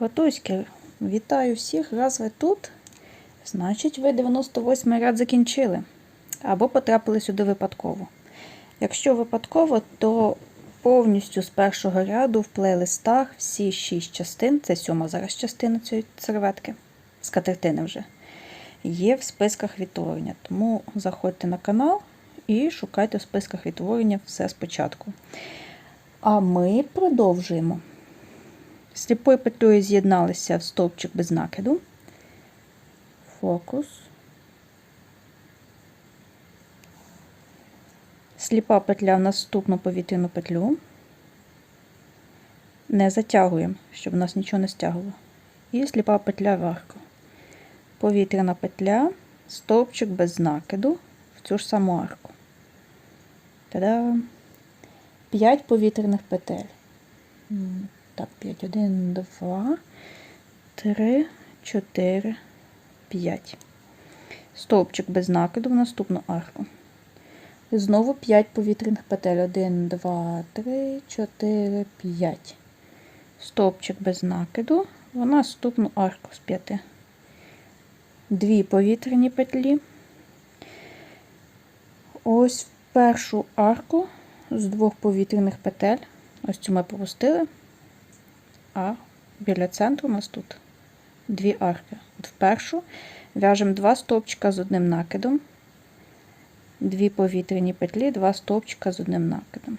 Котуськи, вітаю всіх. Раз ви тут, значить, ви 98 ряд закінчили. Або потрапили сюди випадково. Якщо випадково, то повністю з першого ряду в плейлистах всі 6 частин, це сьома зараз частина цієї серветки, з катертини вже, є в списках відтворення. Тому заходьте на канал і шукайте в списках відтворення все спочатку. А ми продовжуємо. Сліпою петлею з'єдналися в стовпчик без накиду. Фокус. Сліпа петля в наступну повітряну петлю. Не затягуємо, щоб у нас нічого не стягувало. І сліпа петля в арку. Повітряна петля, стовпчик без накиду в цю ж саму арку. Та-да! 5 повітряних петель. Так, 5, 1, 2, 3, 4, 5. Стовпчик без накиду в наступну арку. І знову 5 повітряних петель. 1, 2, 3, 4, 5. Стовпчик без накиду в наступну арку з 5. Дві повітряні петлі. Ось в першу арку з двох повітряних петель. Ось цю ми пропустили. А біля центру у нас тут дві арки. От в першу в'яжемо два стовпчика з одним накидом, дві повітряні петлі, два стовпчика з одним накидом.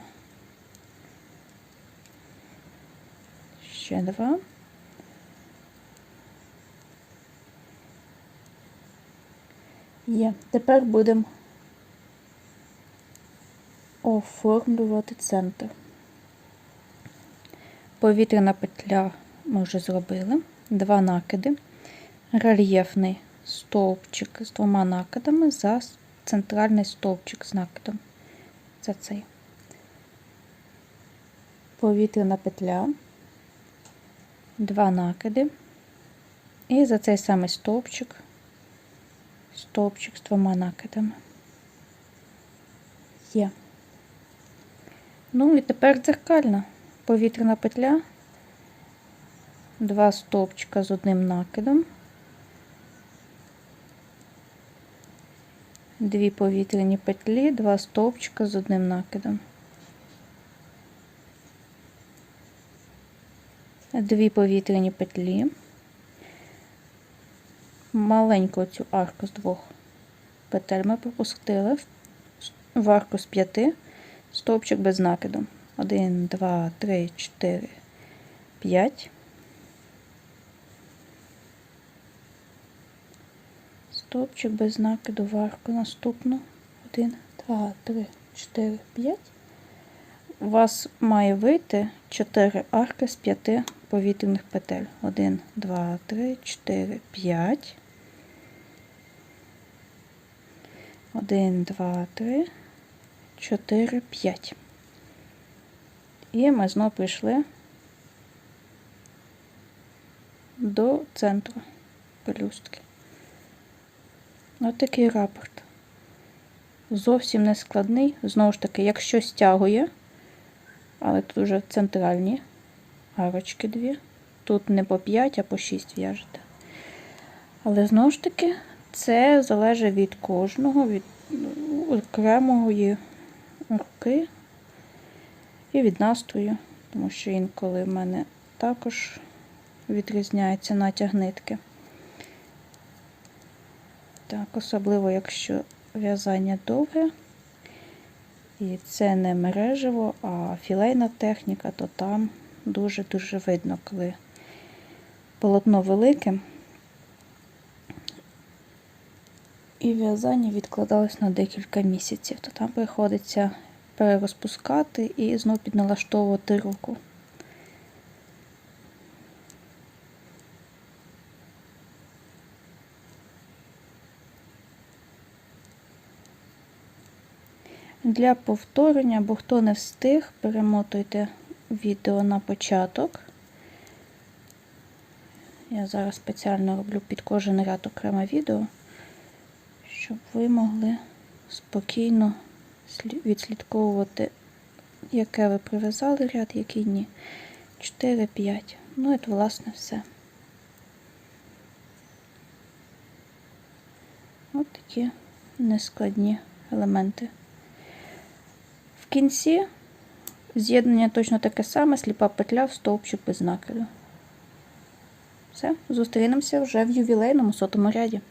Ще два. Є. Тепер будемо оформлювати центр. Повітряна петля ми вже зробили. Два накиди. Рельєфний стовпчик з двома накидами за центральний стовпчик з накидом. Це цей. Повітряна петля. Два накиди. І за цей самий стовпчик. Стовпчик з двома накидами. Є. Ну і тепер дзеркальна повітряна петля, два стовпчика з одним накидом, дві повітряні петлі, два стовпчика з одним накидом. Дві повітряні петлі, маленьку цю арку з двох петель ми пропустили в арку з п'яти, стовпчик без накиду. 1, 2, 3, 4, 5. Стовпчик без накиду в арку наступну. 1, 2, 3, 4, 5. У вас має вийти 4 арки з 5 повітряних петель. 1, 2, 3, 4, 5. 1, 2, 3, 4, 5. І ми знову прийшли до центру пелюстки. Ось такий рапорт. Зовсім не складний. Знову ж таки, якщо стягує, але тут вже центральні арочки дві. Тут не по 5, а по 6 в'яжете. Але знову ж таки, це залежить від кожного, від окремої руки і від настрою, тому що інколи в мене також відрізняється натяг нитки. Так, особливо, якщо в'язання довге, і це не мережево, а філейна техніка, то там дуже-дуже видно, коли полотно велике. І в'язання відкладалось на декілька місяців, то там приходиться перерозпускати і знов підналаштовувати руку. Для повторення, або хто не встиг, перемотуйте відео на початок. Я зараз спеціально роблю під кожен ряд окреме відео, щоб ви могли спокійно відслідковувати, яке ви прив'язали ряд, який ні. 4-5. Ну і от, власне, все. От такі нескладні елементи. В кінці з'єднання точно таке саме, сліпа петля в стовпчик без накиду. Все, зустрінемося вже в ювілейному сотому ряді.